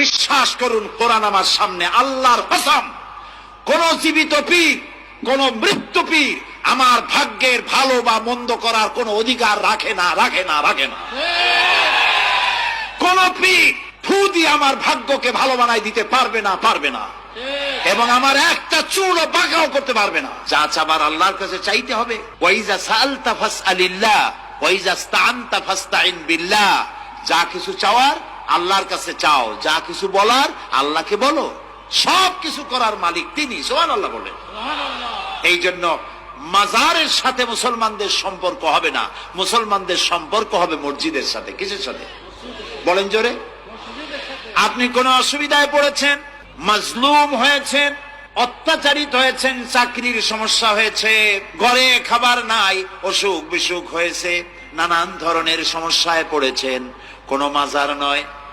বিশ্বাস করুন, কোরআন আমার সামনে, আল্লাহর কসম, কোন জীবিত পীর, কোন মৃত্যু পীর আমার ভাগ্যের ভালো বা মন্দ করার কোন অধিকার রাখে না রাখে না রাখে না। কোন পীর ফু দিয়ে আমার ভাগ্যকে ভালো বানাই দিতে পারবে না পারবে না। এবং আমার একটা চুলও বাঁকাও করতে পারবে না। যা চাবার আল্লাহর কাছে চাইতে হবে। ওয়াইজা সালতা ফাসআলিল্লাহ, ওয়াইজা স্তানতা ফাস্তাইন যা কিছু চাওয়ার আল্লাহর কাছে চাও যা কিছু বলার আল্লাহকে বলো। সব কিছু করার মালিক তিনি সোহান আল্লাহ বলেন এই জন্য মাজারের সাথে মুসলমানদের সম্পর্ক হবে না। মুসলমানদের সম্পর্ক হবে মসজিদের সাথে। কিসের সাথে? বলেন জোরে। আপনি কোন অসুবিধায় পড়েছেন? মাজলুম হয়েছেন? অত্যাচারিত হয়েছেন? চাকরির সমস্যা হয়েছে? ঘরে খাবার নাই? অসুখ বিসুখ হয়েছে? নানান ধরনের সমস্যায় পড়েছেন? কোনো মাজার নয়?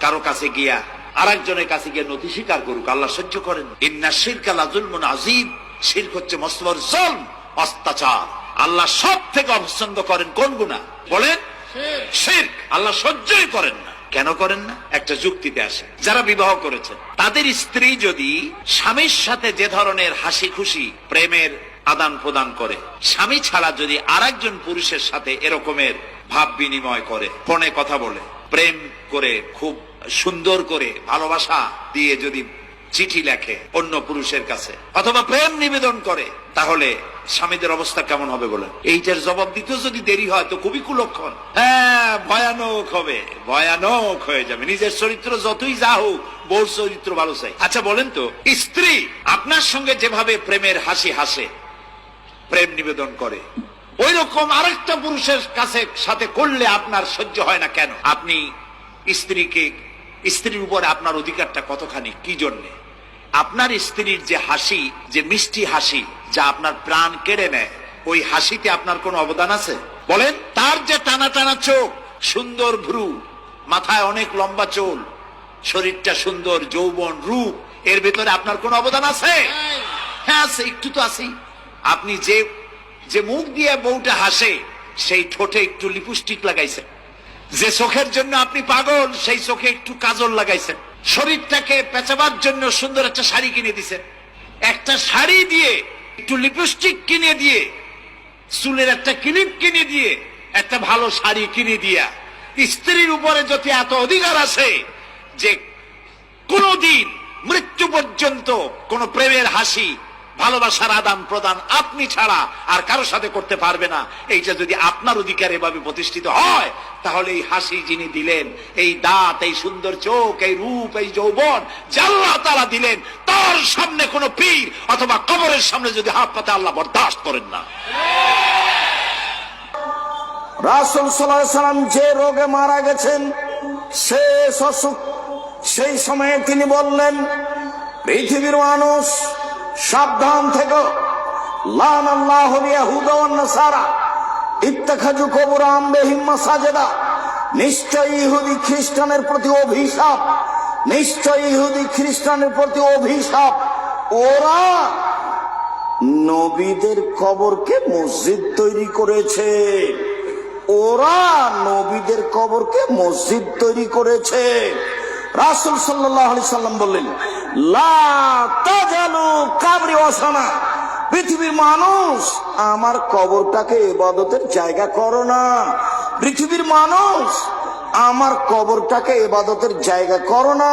কারও কাছে গিয়া আর একজনের কাছে গিয়ে নথি স্বীকার করুক, আল্লাহ সহ্য করেন। ইন্না শিরক আল্লাহ জুলমুন আজিব শিরক হচ্ছে মস্তবর জলম অত্যাচার আল্লাহ সব থেকে অপছন্দ করেন কোন গুণা বলেন, শিরক। আল্লাহ সহ্যই করেন না। কেন করেন না? একটা যুক্তিতে আসে। যারা বিবাহ করেছেন, তাদের স্ত্রী যদি স্বামীর সাথে যে ধরনের হাসি খুশি প্রেমের আদান প্রদান করে, স্বামী ছাড়া যদি আরেকজন পুরুষের সাথে এরকমের ভাব বিনিময় করে, ফোনে কথা বলে প্রেম করে, খুব সুন্দর করে ভালোবাসা দিয়ে যদি চিঠি লেখে অন্য পুরুষের কাছে, অথবা প্রেম নিবেদন করে, তাহলে স্বামীদের অবস্থা কেমন হবে বলেন? এইটার জবাব দিতেও যদি দেরি হয়, তো খুবই কুলক্ষণ। হ্যাঁ ভয়ানক হবে, ভয়ানক হয়ে যাবে। নিজের চরিত্র যতই যা হোক, বউর চরিত্র ভালো চাই। আচ্ছা বলেন তো, স্ত্রী আপনার সঙ্গে যেভাবে প্রেমের হাসি হাসে, প্রেম নিবেদন করে ওই রকম আরেকটা পুরুষের কাছে সাথে করলে আপনার সহ্য হয় না কেন? আপনি স্ত্রীকে স্ত্রীর উপরে আপনার অধিকারটা কতখানি? কি জন্যে? আপনার স্ত্রীর যে হাসি যে মিষ্টি হাসি যা আপনার প্রাণ কেড়ে নেয় ওই হাসিতে আপনার কোনো অবদান আছে? বলেন তার যে টানা টানা চোখ সুন্দর ভ্রু মাথায় অনেক লম্বা চোল শরীরটা সুন্দর যৌবন রূপ এর ভেতরে আপনার কোনো অবদান আছে? হ্যাঁ আছে একটু তো আছেই। আপনি যে যে মুখ দিয়ে বউটা হাসে, সেই ঠোঁটে একটু লিপস্টিক লাগাইছেন যে চোখের জন্য আপনি পাগল, সেই চোখে একটু কাজল লাগাইছেন। শরীরটাকে পেঁচাবার জন্য সুন্দর একটা শাড়ি কিনে দিছেন। একটা শাড়ি দিয়ে একটু লিপস্টিক কিনে দিয়ে, চুলের একটা ক্লিপ কিনে দিয়ে, একটা ভালো শাড়ি কিনে দিয়া, স্ত্রীর উপরে যদি এত অধিকার আছে যে কোনদিন মৃত্যু পর্যন্ত কোন প্রেমের হাসি ভালোবাসার আদান প্রদান আপনি ছাড়া আর কারও সাথে করতে পারবে না। এইটা যদি আপনার অধিকার এভাবে প্রতিষ্ঠিত হয়, তাহলে এই হাসি যিনি দিলেন, এই দাঁত, এই সুন্দর চোখ, এই রূপ, এই যৌবন জাল্লাহ তারা দিলেন, তার সামনে কোনো পীর অথবা কবরের সামনে যদি হাত পাতে আল্লাহ বরদাস্ত করেন না। রাসুল সাল্লাম যে রোগে মারা গেছেন সেই সময়ে তিনি বললেন, পৃথিবীর মানুষ সাবধান থেকে। লান আল্লাহ সারা ইত্তাখাজু কবুর আমবেহিম মাসাজেদা। নিশ্চয় ইহুদি খ্রিস্টানের প্রতি অভিশাপ। নিশ্চয় ইহুদি খ্রিস্টানের প্রতি অভিশাপ। ওরা নবীদের কবরকে মসজিদ তৈরি করেছে। ওরা নবীদের কবরকে মসজিদ তৈরি করেছে। রাসুল সাল্লাহ সাল্লাম বললেন পৃথিবীর মানুষ আমার কবরটাকে এবাদতের জায়গা করো না। পৃথিবীর মানুষ আমার কবরটাকে এবাদতের জায়গা করো না।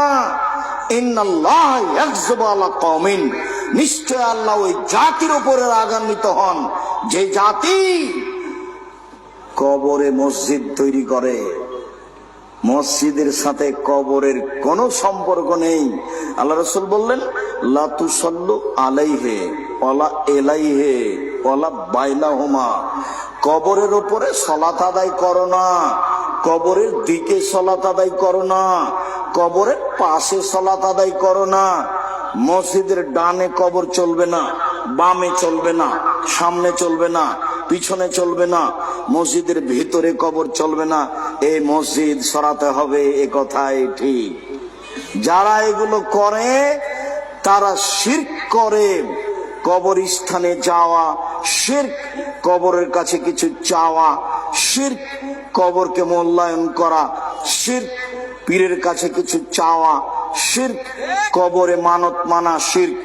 নিশ্চয় আল্লাহ ওই জাতির উপরে রাগান্বিত হন। যে জাতি কবরে মসজিদ তৈরি করে মসজিদের সাথে কবরের কোনো সম্পর্ক নেই। আল্লাহ রসুল বললেন লাতু সল্লু আলাইহে অলা এলাইহে অলা বাইলা হোমা কবরের ওপরে সলাত আদায় করো না। কবরের দিকে সলাত আদায় করো না। কবরের পাশে সলাত আদায় করো না। মসজিদের ডানে কবর চলবে না, বামে চলবে না, সামনে চলবে না। পিছনে চলবে না, মসজিদের ভিতরে কবর চলবে না, এই মসজিদ সরাতে হবে এ কথাই ঠিক। যারা এগুলো করে, তারা শির্ক করে। কবরস্থানে যাওয়া, শির্ক কবরের কাছে কিছু চাওয়া, শির্ক কবরকে মূল্যায়ন করা, শির্ক পীরের কাছে কিছু চাওয়া, শির্ক কবরে মানত মানা শির্ক,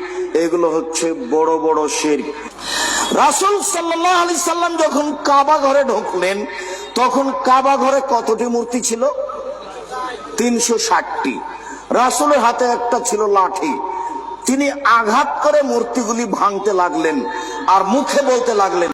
এগুলো হচ্ছে বড় বড় শির্ক। রাসুল সাল্লাহ আলি সাল্লাম যখন কাবা ঘরে ঢুকলেন, তখন কাবা ঘরে কতটি মূর্তি ছিল? তিনশো ষাটটি। রাসুলের হাতে একটা ছিল লাঠি। তিনি আঘাত করে মূর্তিগুলি ভাঙতে লাগলেন আর মুখে বলতে লাগলেন